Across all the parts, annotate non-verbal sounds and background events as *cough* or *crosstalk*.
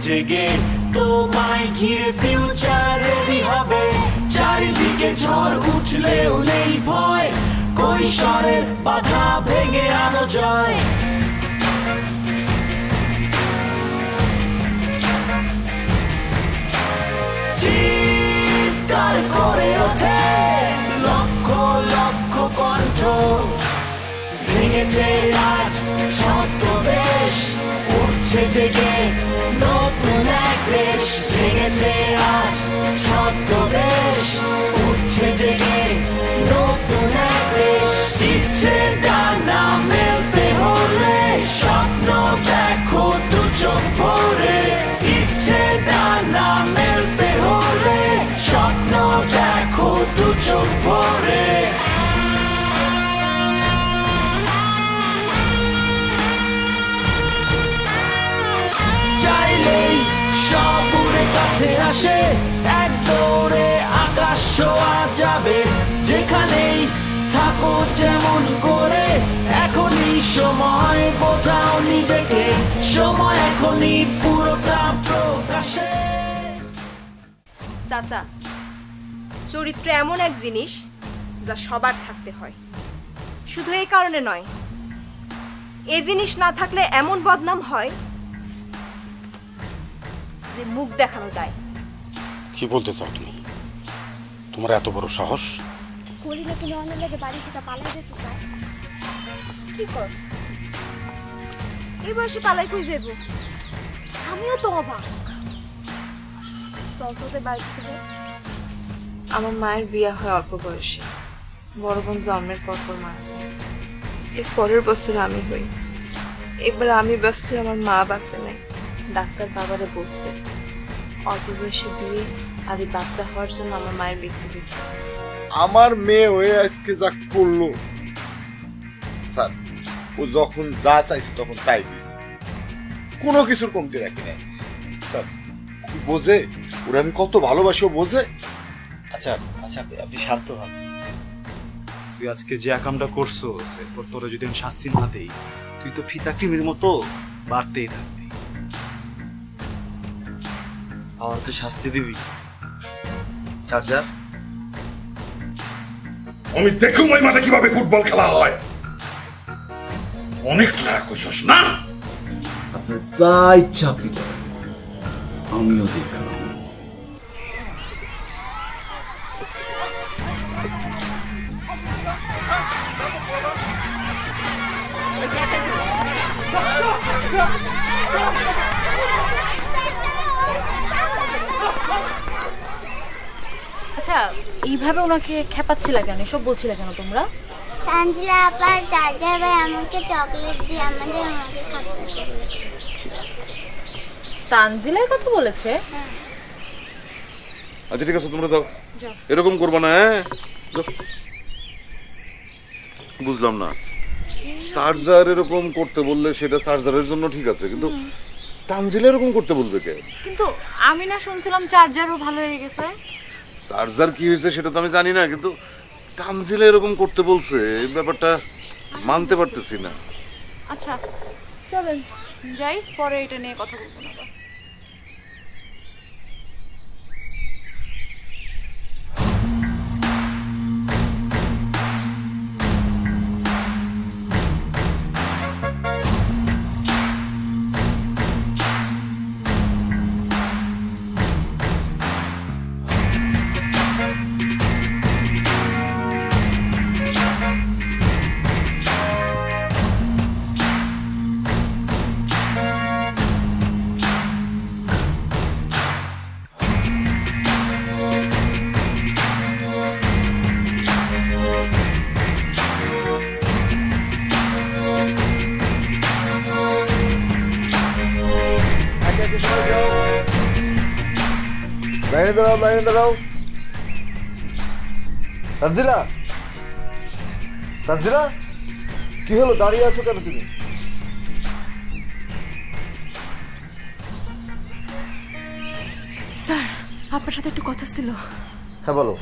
জেগে। তোমায় ঘিরে ফিউচার রেডি হবে। চারিদিকে ঝড় উঠলেও নেই ভয়। কৈশোরের বাধা ভেঙে আনো জয়। চিৎকার করে ওঠে লক্ষ লক্ষ কণ্ঠ। ভেঙেছে আজ ছদ্মবেশ উঠছে জেগে। ভেঙেছে আজ ছদ্মবেশ, উঠছে জেগে নতুন এক দেশ। ইচ্ছে ডানা মেলতে হলে, স্বপ্ন দেখো দু চোখ ভরে। ইচ্ছে ডানা মেলতে হলে, স্বপ্ন দেখো দু চোখ কাছে আসে, এক দৌড়ে আকাশ ছোঁয়া যাবে। যেখানেই থাকো যেমন করে, এখনই সময় বোঝাও নিজেকে। সময় এখনই পুরোটা প্রকাশে। চাচা, চরিত্র এমন এক জিনিস যা সবার থাকতে হয়। শুধু এই কারণে নয়, এ জিনিস না থাকলে এমন বদনাম হয় যে মুখ দেখানো যায়। কি বলতে চাও তুমি? তোমার এত বড় সাহস? করিলে তুমি অনেক লাগে বাড়ি থেকে পালাই যেতে চাও কি করস এই বয়সে পালাই কই যাইব? আমিও তো অবাক। চল তোদের বাড়ি থেকে যাই। আমার মায়ের বিয়ে হয় অল্প বয়সে। বড় বোন জন্মের পর পর মারা যায়। এর পরের বছর আমি হই। এবার আমি ব্যস্ত আমার মা বাঁচে নাই। ডাক্তার বাবারে বলছে অল্প বয়সে বিয়ে আর এই বাচ্চা হওয়ার জন্য আমার মায়ের মৃত্যু হয়েছে। আমার মেয়ে হয়ে আজকে যা করল স্যার ও যখন যা চাইছে তখন তাই দিছে। কোনো কিছুর কমতি রাখি নাই। স্যার কি বোঝে? ওরা আমি কত ভালোবাসি ও বোঝে? আচ্ছা আচ্ছা আপনি- আপনি শান্ত হন। তুই আজকে যে একামটা করছ এরপর তোরা যদি আমি শাস্তি না দেই তুই তো ফিতা ক্রিমের মতো বাড়তেই থাকবি। আমার তো শাস্তি দিবি। চার্জার আমি দেখুম ওই মাঠে কীভাবে ফুটবল খেলা হয়। অনেক টাকা কইছস না? আপনার যা ইচ্ছা আপনি আমিও দেখলাম আচ্ছা এইভাবে ওনাকে খেপাচ্ছিলে কেন? এসব বলছিলে কেন তোমরা? তানজিলা চার্জার ভাই আমাকে চকলেট দিয়ে আমাদের আমাকে বলেছে। কথা বলেছে? আচ্ছা ঠিক আছে তোমরা যাও। এরকম করব না হ্যাঁ? বুঝলাম না। চার্জার এরকম করতে বললে সেটা চার্জারের জন্য ঠিক আছে কিন্তু তানজিল এরকম করতে বলবে কে? কিন্তু আমি না শুনছিলাম চার্জারও ভালো হয়ে গেছে। চার্জার কি হয়েছে সেটা তো আমি জানি না, কিন্তু তানজিলে এরকম করতে বলছে, এই ব্যাপারটা মানতে পারতেছি না। আচ্ছা চলেন, যাই, পরে এটা নিয়ে কথা বলব না। দাঁড়াও লাইনে দাঁড়াও তানজিলা? তানজিলা? কি হলো দাঁড়িয়ে আছো কেন তুমি? স্যার আপনার সাথে একটু কথা ছিল। হ্যাঁ বলো।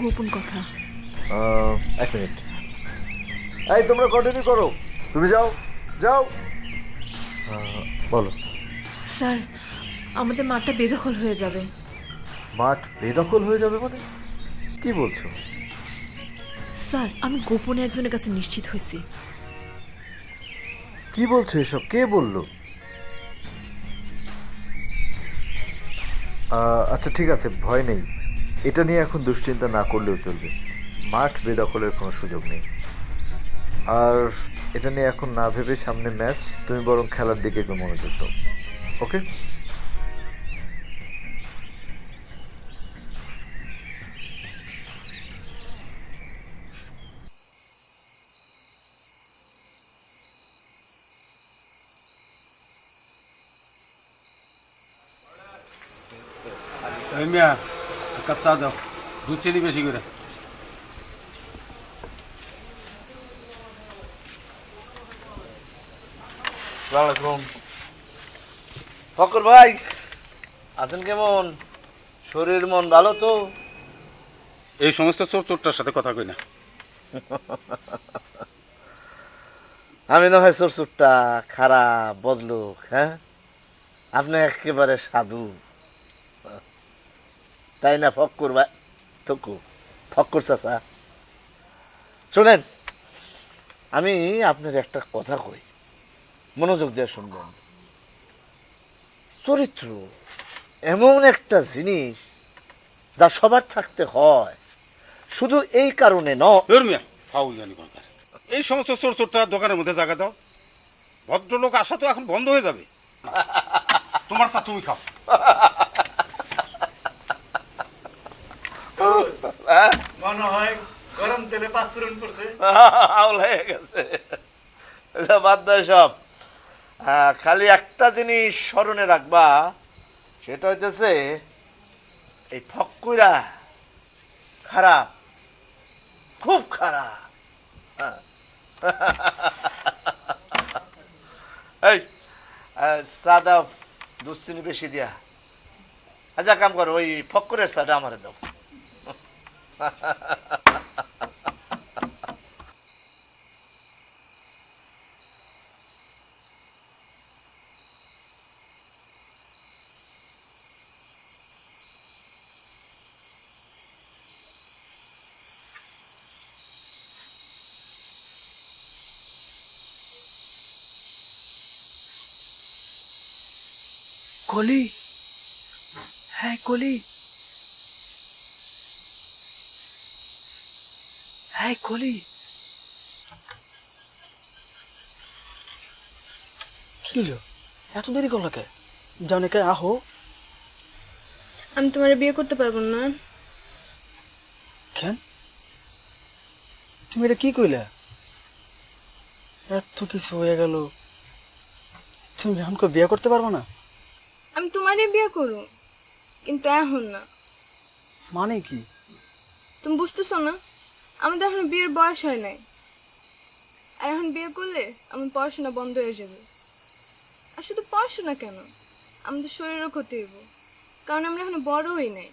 গোপন কথা। এক মিনিট। এই তোমরা কন্টিনিউ করো। তুমি যাও যাও। বলো। স্যার আমাদের মাঠটা বেদখল হয়ে যাবে। মাঠ বেদখল হয়ে যাবে মানে? কি বলছো? স্যার আমি গোপনে একজনের কাছে নিশ্চিত হয়েছি। কি বলছো এসব? কে বলল? আচ্ছা ঠিক আছে ভয় নেই। এটা নিয়ে এখন দুশ্চিন্তা না করলেও চলবে। মাঠ বেদখলের কোনো সুযোগ নেই। আর এটা নিয়ে এখন না ভেবে সামনে ম্যাচ তুমি বরং খেলার দিকে একটু মনোযোগ দাও। ওকে মিয়া দাও দুধ বেশি করে। সালামালাইকুম ফকর ভাই আছেন কেমন? শরীর মন ভালো তো? এই সমস্ত চোর চোরটার সাথে কথা কই না। আমি না হয় চোরচুরটা খারাপ বদলুক হ্যাঁ? আপনি একেবারে সাধু। তাই না ফক্কর ভাই থকু ফক্কর চাচা শোনেন আমি আপনার একটা কথা কই। মনোযোগ দিয়ে শুনবেন। চরিত্র এমন একটা জিনিস যা সবার থাকতে হয়। শুধু এই কারণে নয় ফাউল জানি কোনকার এই সমস্ত চোর চোরটা দোকানের মধ্যে জায়গা দাও। ভদ্রলোক আসা তো এখন বন্ধ হয়ে যাবে। *laughs* তোমার চা তুমি খাও। *laughs* মনে হয় গরম তেলে পাঁচফোড়ন করছে *laughs* আউল হয়ে গেছে। বাদ দেয় সব। খালি একটা জিনিস স্মরণে রাখবা সেটা হইতেছে এই ফক্কুরা খারাপ খুব খারাপ। হ্যাঁ। *laughs* এই আহ, চা দাও দুধ চিনি বেশি দিয়া। আচ্ছা কাম করো ওই ফক্কুরের চাটা আমার দাও। কলি হ্যাঁ কলি হ্যাঁ কলি। কি এত দেরি করল কে? যাও নাকি আহো। আমি তোমার বিয়ে করতে পারব না। কেন? তুমি এটা কি কইলা? এত কিছু হয়ে গেল। তুমি আমাকে বিয়ে করতে পারব না? আমি তোমারই বিয়ে করব কিন্তু এখন না। মানে কি? তুমি বুঝতেছো না? আমাদের এখন বিয়ের বয়স হয় নাই। আর এখন বিয়ে করলে আমার পড়াশোনা বন্ধ হয়ে যাবে। আর শুধু পড়াশোনা কেন? আমাদের শরীরও ক্ষতি হইব। কারণ আমরা এখন বড় হই নাই।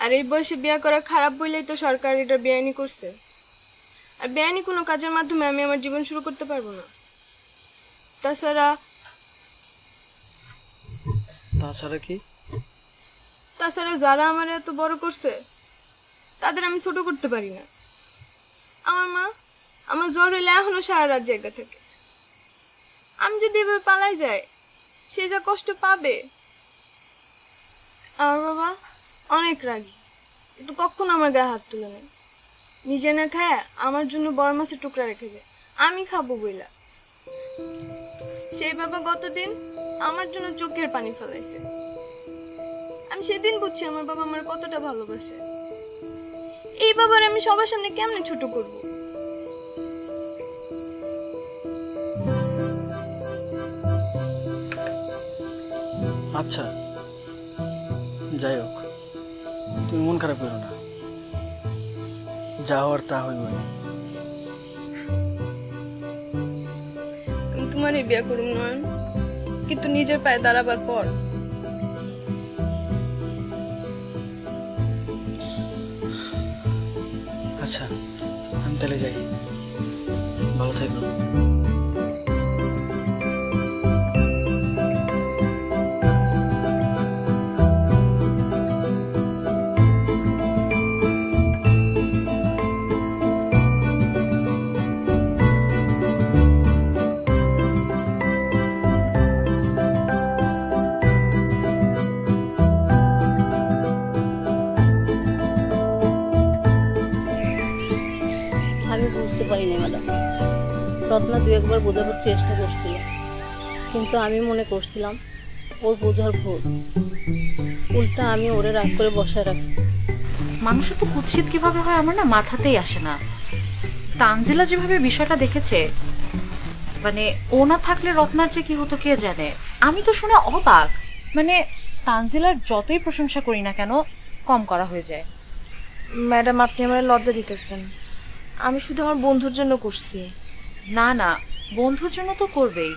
আর এই বয়সে বিয়ে করা খারাপ বলেই তো সরকার এটা বেআইনি করছে। আর বেআইনি কোনো কাজের মাধ্যমে আমি আমার জীবন শুরু করতে পারব না। তাছাড়া তাছাড়া কি? তাছাড়া যারা আমার এত বড় করছে তাদের আমি ছোট করতে পারি না। আমার মা আমার জ্বর হইলে এখনও সারা রাত জায়গা থাকে। আমি যদি এবার পালাই যাই, সে যা কষ্ট পাবে। আমার বাবা অনেক রাগী। কিন্তু কখনো আমার গায়ে হাত তুলে নেই। নিজে না খায় আমার জন্য বড় মাছের টুকরা রেখে যায়। আমি খাব বইলা। সেই বাবা গতদিন আমার জন্য চোখের পানি ফেলাইছে। আমি সেদিন বুঝছি আমার বাবা আমার কতটা ভালোবাসে। এই বাবার আমি সবার সামনে কেমনে ছোট করব? আচ্ছা যাই হোক তুমি মন খারাপ করো না। যা হওয়ার তা হইব। আমি তোমারই বিয়ে করুম নয়ন। কিন্তু নিজের পায়ে দাঁড়াবার পর আমি তাহলে যাই ভালো থাকব রত্না দু একবার বোঝাবার চেষ্টা করছিল। কিন্তু আমি মনে করছিলাম ওর বোঝার ভুল। উল্টা আমি ওরে রাগ করে বসায় রাখছি। মানুষের তো কুৎসিত কীভাবে হয় আমার না মাথাতেই আসে না। তানজিলা যেভাবে বিষয়টা দেখেছে মানে ও না থাকলে রত্নার যে কি হতো কে জানে? আমি তো শুনে অবাক। মানে তানজিলার যতই প্রশংসা করি না কেন কম করা হয়ে যায়। ম্যাডাম আপনি আমার লজ্জা দিতেছেন। আমি শুধু আমার বন্ধুর জন্য করছি। না না বন্ধুর জন্য তো করবেই।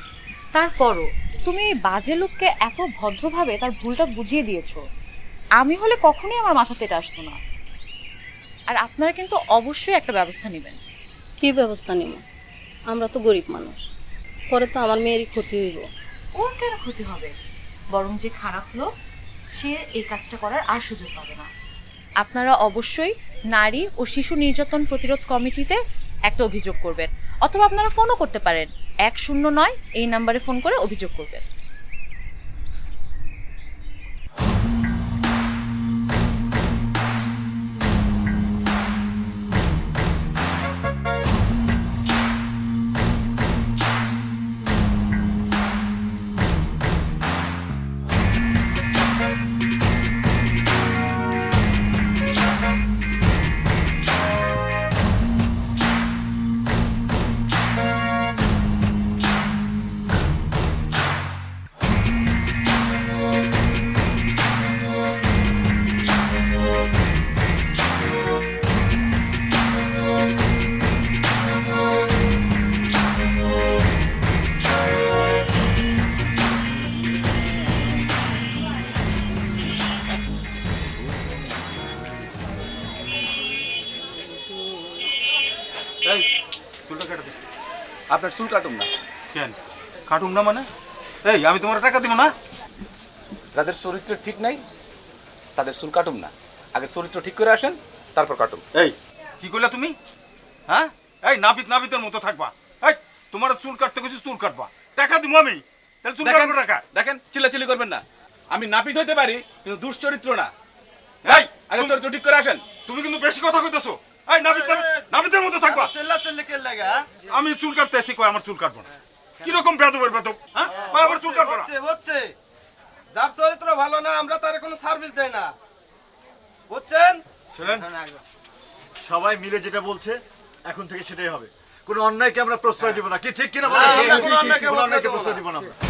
তারপরও তুমি এই বাজে লোককে এত ভদ্রভাবে তার ভুলটা বুঝিয়ে দিয়েছ। আমি হলে কখনোই আমার মাথাতে এটা আসতো না। আর আপনারা কিন্তু অবশ্যই একটা ব্যবস্থা নেবেন। কি ব্যবস্থা নেব? আমরা তো গরিব মানুষ। পরে তো আমার মেয়েরই ক্ষতি হইব। ওর কেন ক্ষতি হবে? বরং যে খারাপ লোক সে এই কাজটা করার আর সুযোগ পাবে না। আপনারা অবশ্যই নারী ও শিশু নির্যাতন প্রতিরোধ কমিটিতে একটা অভিযোগ করবেন, অথবা আপনারা ফোনও করতে পারেন। এক শূন্য নয় এই নাম্বারে ফোন করে অভিযোগ করবেন। আপনার চুল কাটুন না। কেন? কাটুম না মানে? এই আমি তোমার টাকা দিব না? যাদের চরিত্র ঠিক নাই তাদের চুল কাটুন না। আগে চরিত্র ঠিক করে আসেন তারপর কাটুন এই কি করলে তুমি? হ্যাঁ? এই নাবিত নাবিতের মতো থাকবা। এই তোমার চুল কাটতে গেছি চুল কাটবা। টাকা দিব আমি। তাহলে চুল দেখেন কাটবো টাকা। দেখেন চিল্লাচিল্লি করবেন না। আমি নাপিত হইতে পারি কিন্তু দুশ্চরিত্র না। এই আগে চরিত্র ঠিক করে আসেন। তুমি কিন্তু বেশি কথা কইতেছো। এই নাবিত নাবিত- নাবিতের মতো থাকবা। আমি চুল কাটতে এসে আমার চুল কাটবো না। কীরকম বেদবের বেদব? হ্যাঁ? আমার চুল কাটবো না। হচ্ছে যার চরিত্র ভালো না আমরা তার কোনো সার্ভিস দেই না। বুঝছেন? শুনেন সবাই মিলে যেটা বলছে এখন থেকে সেটাই হবে। কোনো অন্যায়কে আমরা প্রশ্রয় দিব না। কি ঠিক কিনা হ্যাঁ, বলেন? আমরা কোনো অন্যায়কে প্রশ্রয় দিব না আমরা।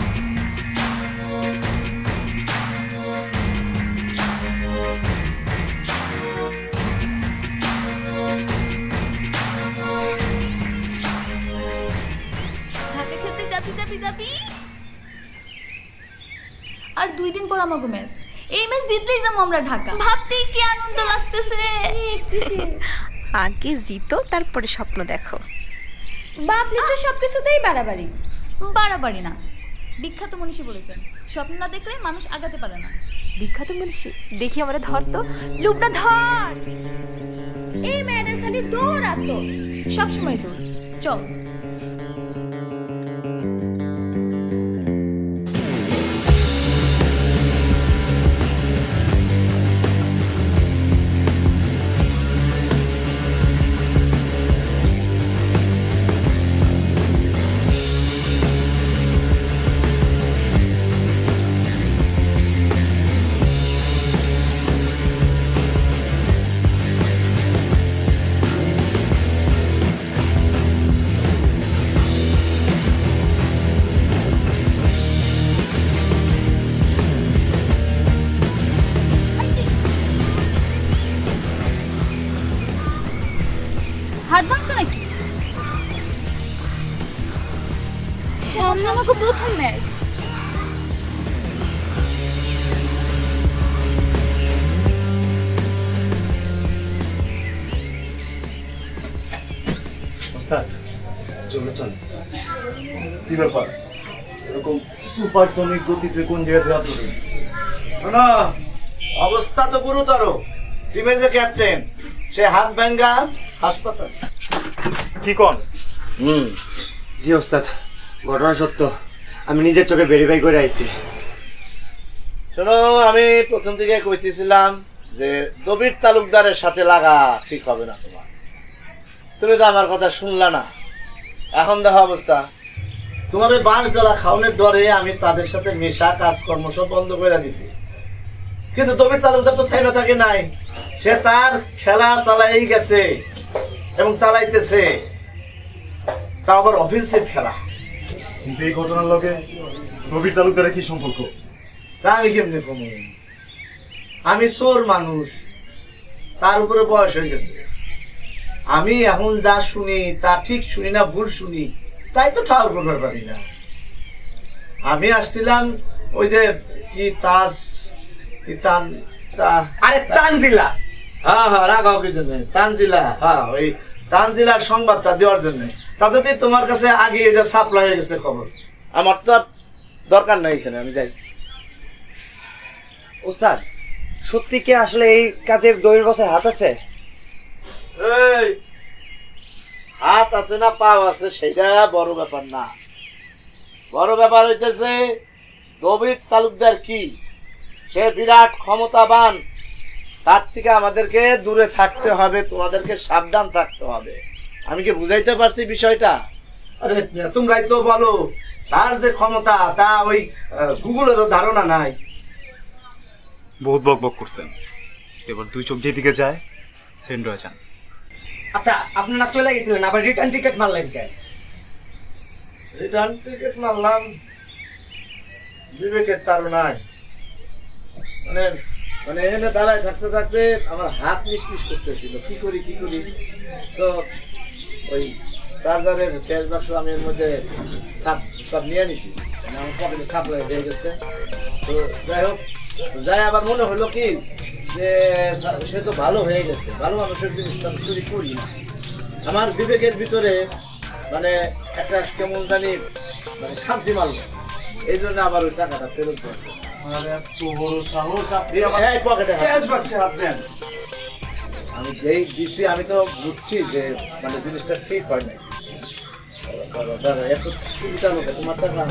যাবি? আর দুই দিন পর আমাকে ম্যাচ এই ম্যাচ জিতলেই যাব আমরা ঢাকা। ভাবতেই কি আনন্দ লাগতেছে। আগে জিতো তারপরে স্বপ্ন দেখো। বাবলি তো সবকিছুতেই বাড়াবাড়ি। বাড়াবাড়ি না। বিখ্যাত মনীষী বলেছেন স্বপ্ন না দেখলে মানুষ আগাতে পারে না। বিখ্যাত মনীষী? দেখি আমরা ধর তো। লুবনা ধর! এই মেয়েদের খালি দৌড় আর সবসময় দৌড়। চল। সামনে আমাকে প্রথম ম্যাচ। কি ব্যাপার? এরকম সুপারসনিক গতিতে কোন জায়গাতে আপনি শোনো অবস্থা তো গুরুতর। টিমের যে ক্যাপ্টেন সে হাত ভাঙ্গা হাসপাতাল। কি কন? হুম। জি ওস্তাদ। ঘটনা সত্য। আমি নিজের চোখে ভেরিফাই করে আইছি। শোনো, আমি প্রথম থেকে কইতেছিলাম যে দবির তালুকদারের সাথে লাগা ঠিক হবে না তোমার। তুমি তো আমার কথা শুনলা না। এখন দেখা অবস্থা। তোমার ওই বাঁশ জ্বলা খাওয়ানোর ডরে আমি তাদের সাথে মেশা, কাজকর্ম সব বন্ধ করে দিছি। কিন্তু তবির তালুকদার তো থেমে থাকে নাই। সে তার খেলা চালাই গেছে এবং চালাইতেছে। তা আবার অফেন্সিভ খেলা। কিন্তু এই ঘটনার লগে নবীর তালুকদারের কি সম্পর্ক? তা আমি কেমনি কমু? আমি চোর মানুষ। তার উপরে বয়স হয়ে গেছে। আমি এখন যা শুনি তা ঠিক শুনি না ভুল শুনি তাই তো ঠাউর করবার পারি না। আমি আসছিলাম ওই যে কি তাজ কি তান তা- আরে তানজিলা। হ্যাঁ হ্যাঁ রাগাও কিছু নেই তানজিলা হ্যাঁ ওই তানজিলার সংবাদটা দেওয়ার জন্য। তা যদি তোমার কাছে আগে এটা সাপ্লাই হয়ে গেছে খবর। আমার তো আর দরকার নাই এখানে আমি যাই। ওস্তাদ সত্যি কি আসলে এই কাজের দৈর বছর হাত আছে? এই হাত আছে না পাও আছে সেটা বড় ব্যাপার না। বড় ব্যাপার হইতেছে দবির তালুকদার কি? সে বিরাট ক্ষমতাবান তার থেকে আমাদেরকে দূরে থাকতে হবে তোমাদেরকে সাবধান থাকতে হবে। আমি কি বুঝাইতে পারছি বিষয়টা? আরে তোমরাই তো বলো তার যে ক্ষমতা তা ওই গুগলেরও ধারণা নাই। বহুত বক বক করছেন। এবার দুই চোখ যেদিকে যায় সেন্ড হয়ে যান। আচ্ছা আপনারা চলে গেছিলেন আবার রিটার্ন টিকিট মারলেন কেন? রিটার্ন টিকিট মারলাম বিবেকের তাড়নায়। মানে মানে এখানে দাঁড়ায় থাকতে থাকতে আমার হাত নিষ্পিস করতেছিল। কি করি কি করি? তো ওই চার্জারের ক্যাশ বাক্স আমি এর মধ্যে সাপ সব নিয়ে নিছি। মানে আমার পকেটে সাপ্লাই হয়ে গেছে। তো যাই হোক, যাই আবার মনে হলো কি, যে সে তো ভালো হয়ে গেছে। ভালো মানুষের জিনিস তো আমি চুরি করি না। আমার বিবেকের ভিতরে মানে একটা কেমন জানি মানে শান্তি মারলো এই জন্য আবার ওই টাকাটা ফেরত হাত। আমি যেই দিচ্ছি আমি তো বুঝছি যে মানে জিনিসটা ঠিক হয় না এত তোমার টাকা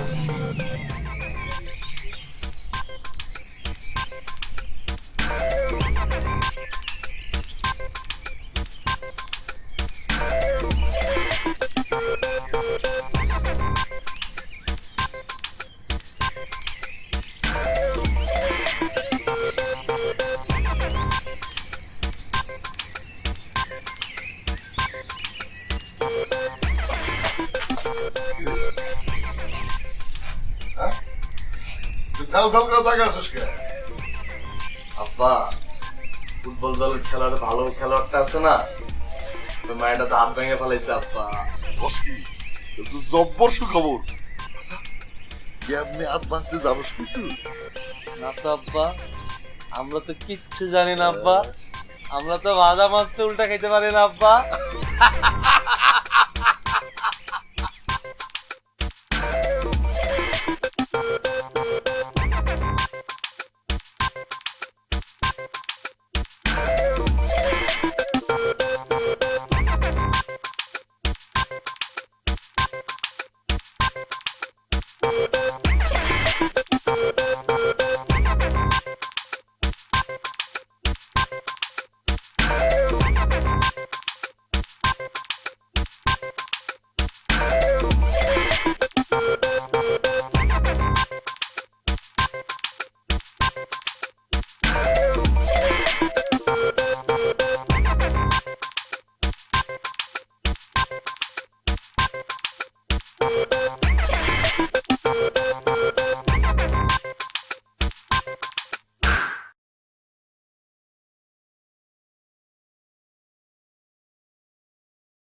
খেলার ভালো খেলোয়াড়টা আছে না তো মায়েরটা তো হাত ভেঙে ফেলাইছে আপা বসকি তো জব্বর সুখবর। আচ্ছা কেমনি হাত ভাঙছে জানোস কিছু? না তো আব্বা। আমরা তো কিচ্ছু জানি না আব্বা। আমরা তো ভাজা মাছ তো উল্টা খেতে পারি না আব্বা। *laughs*